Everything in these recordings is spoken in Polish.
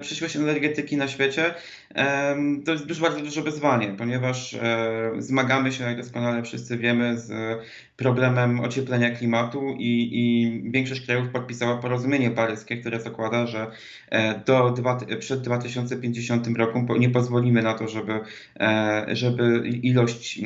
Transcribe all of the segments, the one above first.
przyszłość energetyki na świecie to jest dużo, bardzo duże wyzwanie, ponieważ e, zmagamy się, jak doskonale wszyscy wiemy, z problemem ocieplenia klimatu i, i większość krajów podpisała porozumienie paryskie, które zakłada, że e, do przed 2050 rokiem po- nie pozwolimy na to, żeby, e, żeby ilość,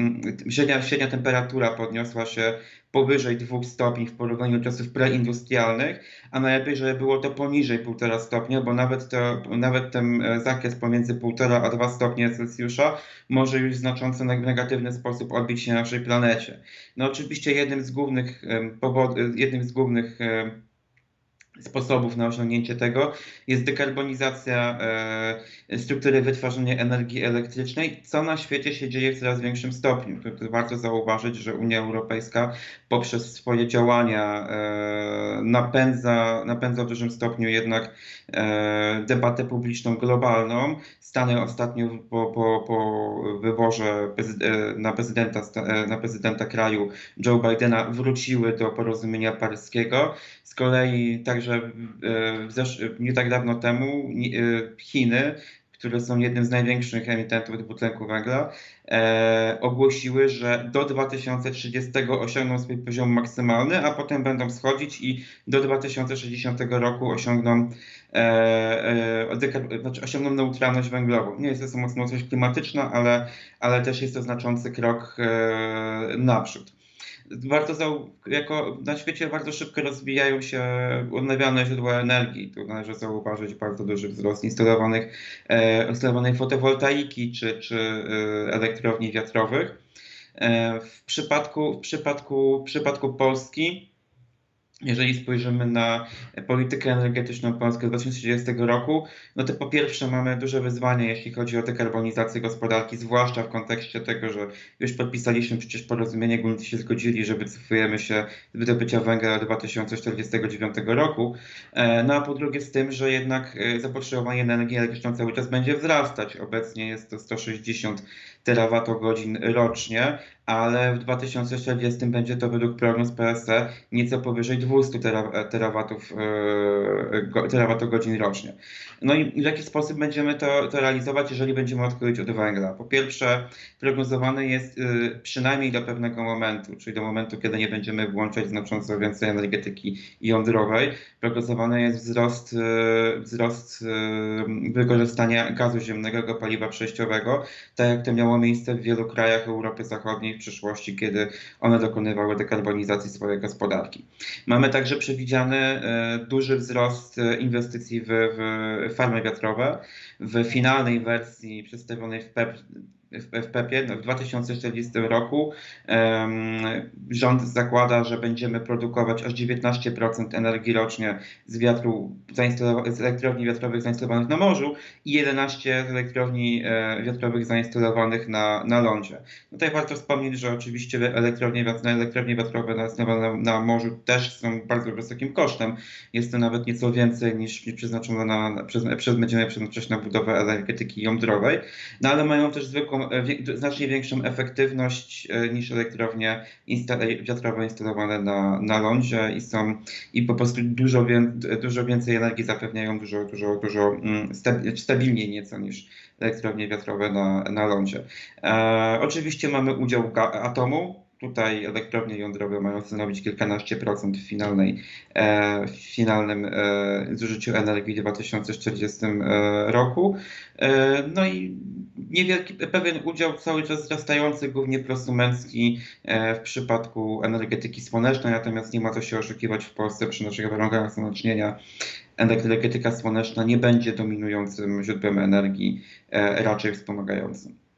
średnia, średnia temperatura podniosła się powyżej 2 stopni w porównaniu do czasów preindustrialnych, a najlepiej, żeby było to poniżej 1,5 stopnia, bo nawet, to, nawet ten e, zakres pomiędzy 1,5 a 2 stopnie Celsjusza może już znacząco w negatywny sposób odbić się na naszej planecie. No oczywiście jednym z głównych powodów, jednym z głównych sposobów na osiągnięcie tego jest dekarbonizacja e, struktury wytwarzania energii elektrycznej, co na świecie się dzieje w coraz większym stopniu. Tu warto zauważyć, że Unia Europejska poprzez swoje działania e, napędza, napędza w dużym stopniu jednak e, debatę publiczną globalną. Stany ostatnio po, po, po wyborze na prezydenta, na prezydenta kraju Joe Bidena wróciły do porozumienia paryskiego. Z kolei także e, w zesz- nie tak dawno temu e, Chiny, które są jednym z największych emitentów dwutlenku węgla, e, ogłosiły, że do 2030 osiągną swój poziom maksymalny, a potem będą schodzić i do 2060 roku osiągną, e, e, znaczy osiągną neutralność węglową. Nie jest to samo neutralność klimatyczna, ale, ale też jest to znaczący krok e, naprzód. Zau- jako na świecie bardzo szybko rozwijają się odnawialne źródła energii. Tu należy zauważyć bardzo duży wzrost instalowanych, e, instalowanej fotowoltaiki czy, czy e, elektrowni wiatrowych. E, w przypadku, w przypadku, w przypadku Polski jeżeli spojrzymy na politykę energetyczną Polski z 2030 roku, no to po pierwsze mamy duże wyzwanie, jeśli chodzi o dekarbonizację gospodarki, zwłaszcza w kontekście tego, że już podpisaliśmy przecież porozumienie, górnicy się zgodzili, że wycofujemy się z wydobycia węgla do 2049 roku. E, No a po drugie z tym, że jednak e, zapotrzebowanie na energię elektryczną cały czas będzie wzrastać. Obecnie jest to 160 terawatogodzin rocznie, ale w 2040 będzie to według prognoz PSE nieco powyżej 200 tera, terawatów, e, go- terawatogodzin rocznie. No i w jaki sposób będziemy to, to realizować, jeżeli będziemy odchodzić od węgla? Po pierwsze, prognozowane jest y, przynajmniej do pewnego momentu, czyli do momentu, kiedy nie będziemy włączać znacząco więcej energetyki jądrowej, prognozowany jest wzrost, y, wzrost y, wykorzystania gazu ziemnego jako paliwa przejściowego, tak jak to miało miejsce w wielu krajach Europy Zachodniej w przyszłości, kiedy one dokonywały dekarbonizacji swojej gospodarki. Mamy także przewidziany e, duży wzrost e, inwestycji w, w farmy wiatrowe. W finalnej wersji przedstawionej w PEP w PEP-ie no, w 2040 roku em, rząd zakłada, że będziemy produkować aż 19% energii rocznie z wiatru z elektrowni wiatrowych zainstalowanych na morzu i 11 z elektrowni e, wiatrowych zainstalowanych na, na lądzie. Tutaj warto wspomnieć, że oczywiście elektrownie, elektrownie wiatrowe zainstalowane na, morzu też są bardzo wysokim kosztem. Jest to nawet nieco więcej niż, niż przeznaczone na, na przez, przez, będziemy przeznaczać na budowę energetyki jądrowej, no ale mają też zwykłą, e, znacznie większą efektywność e, niż elektrownie wiatrowe instalowane na, na lądzie i są i po prostu dużo, dużo więcej energii zapewniają, dużo, dużo, dużo mm, sta- stabilniej nieco niż elektrownie wiatrowe na, na lądzie. E, oczywiście mamy udział atomu. Tutaj elektrownie jądrowe mają stanowić kilkanaście procent w, finalnej, e, w finalnym e, zużyciu energii w 2040 e, roku. E, no i niewielki, pewien udział cały czas wzrastający, głównie prosumencki e, w przypadku energetyki słonecznej, natomiast nie ma co się oszukiwać w Polsce przy naszych warunkach słonecznienia. Energetyka słoneczna nie będzie dominującym źródłem energii, e, raczej wspomagającym.